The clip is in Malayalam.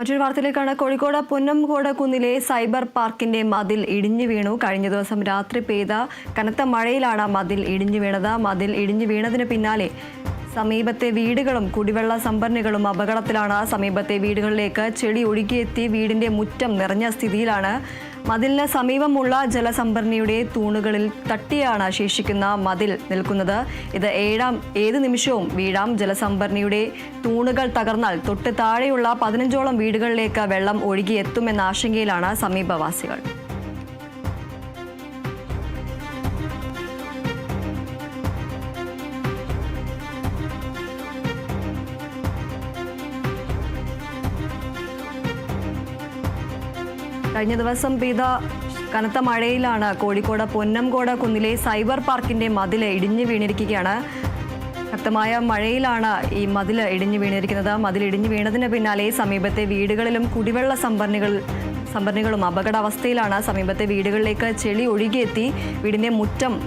മറ്റൊരു വാർത്തയിലേക്കാണ്. കോഴിക്കോട് പൊന്നംകോട് കുന്നിലെ സൈബർ പാർക്കിന്റെ മതിൽ ഇടിഞ്ഞു വീണു. കഴിഞ്ഞ ദിവസം രാത്രി പെയ്ത കനത്ത മഴയിലാണ് മതിൽ ഇടിഞ്ഞു വീണത്. മതിൽ ഇടിഞ്ഞു വീണതിന് പിന്നാലെ സമീപത്തെ വീടുകളും കുടിവെള്ള സംഭരണികളും അപകടത്തിലാണ് സമീപത്തെ വീടുകളിലേക്ക് ചെളി ഒഴുകിയെത്തി വീടിന്റെ മുറ്റം നിറഞ്ഞ സ്ഥിതിയിലാണ്. മതിലിന് സമീപമുള്ള ജലസംഭരണിയുടെ തൂണുകളിൽ തട്ടിയാണ് ശേഷിക്കുന്ന മതിൽ നിൽക്കുന്നത്. ഇത് ഏഴാം ഏത് നിമിഷവും വീഴാം. ജലസംഭരണിയുടെ തൂണുകൾ തകർന്നാൽ തൊട്ട് താഴെയുള്ള പതിനഞ്ചോളം വീടുകളിലേക്ക് വെള്ളം ഒഴുകിയെത്തുമെന്ന ആശങ്കയിലാണ് സമീപവാസികൾ. കഴിഞ്ഞ ദിവസം പെയ്ത കനത്ത മഴയിലാണ് കോഴിക്കോട് പൊന്നംകോട് കുന്നിലെ സൈബർ പാർക്കിന്റെ മതിൽ ഇടിഞ്ഞു വീണിരിക്കുകയാണ്. ശക്തമായ മഴയിലാണ് ഈ മതിൽ ഇടിഞ്ഞു വീണിരിക്കുന്നത്. മതിൽ ഇടിഞ്ഞു വീണതിന് പിന്നാലെ സമീപത്തെ വീടുകളിലും കുടിവെള്ള സംഭരണികൾ സംഭരണികളും അപകടാവസ്ഥയിലാണ് സമീപത്തെ വീടുകളിലേക്ക് ചെളി ഒഴുകിയെത്തി. വീടിന്റെ മുറ്റം